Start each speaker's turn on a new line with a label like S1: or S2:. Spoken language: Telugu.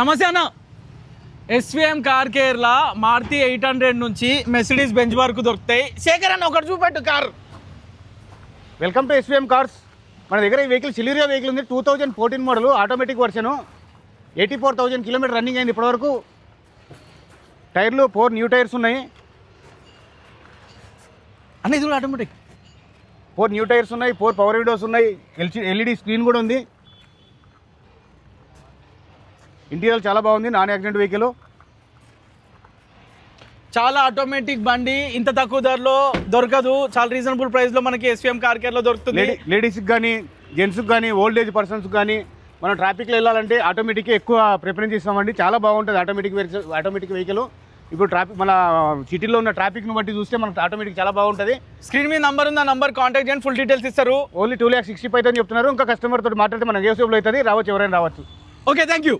S1: నమస్తే అన్న. ఎస్విఎం కార్ కేర్లా మారుతి ఎయిట్ హండ్రెడ్ నుంచి మెసిడీస్ బెంచ్ వరకు దొరుకుతాయి. శేఖర్ అన్న ఒకటి చూపెట్టు car.
S2: Welcome to SVM cars మన దగ్గర ఈ వెహికల్ సిలీరియా వెహికల్ ఉంది. Two thousand fourteen model automatic version eighty four thousand kilometre running అయింది ఇప్పటివరకు. టైర్లు ఫోర్ న్యూ టైర్స్ ఉన్నాయి.
S1: అన్న ఇది ఆటోమేటిక్
S2: ఫోర్ న్యూ టైర్స్ ఉన్నాయి. ఫోర్ పవర్ విండోస్ ఉన్నాయి. ఎల్సీ ఎల్ఈడి స్క్రీన్ కూడా ఉంది. ఇంటీరియర్ చాలా బాగుంది నాన్ యాక్సిడెంట్ వెహికల్
S1: చాలా ఆటోమేటిక్ బండి ఇంత తక్కువ ధరలో దొరకదు. చాలా రీజనబుల్ ప్రైస్లో మనకి ఎస్విఎం కార్ కేర్లో దొరుకుతుంది.
S2: లేడీ లేడీస్కి కానీ జెంట్స్కి కానీ ఓల్డ్ ఏజ్ పర్సన్స్కి కానీ మనం ట్రాఫిక్లో వెళ్ళాలంటే ఆటోమేటిక్ ఎక్కువ ప్రిఫరెన్స్ ఇస్తామండి చాలా బాగుంటుంది ఆటోమేటిక్ ఆటోమేటిక్ వెహికల్ ఇప్పుడు ట్రాఫిక్ మన సిటీలో ఉన్న ట్రాఫిక్ను బట్టి చూస్తే మనకు ఆటోమేటిక్ చాలా బాగుంటుంది.
S1: స్క్రీన్ మీద నంబర్ ఉంది ఆ నంబర్ కాంటాక్ట్ చేయండి ఫుల్ డీటెయిల్స్ ఇస్తారు.
S2: Only two lakh sixty five అని చెప్తున్నారు. ఇంకా కస్టమర్ తోటి మాట్లాడితే మనకి ఏ సేపులు అవుతుంది. రావచ్చు ఎవరైనా రావచ్చు.
S1: Okay thank you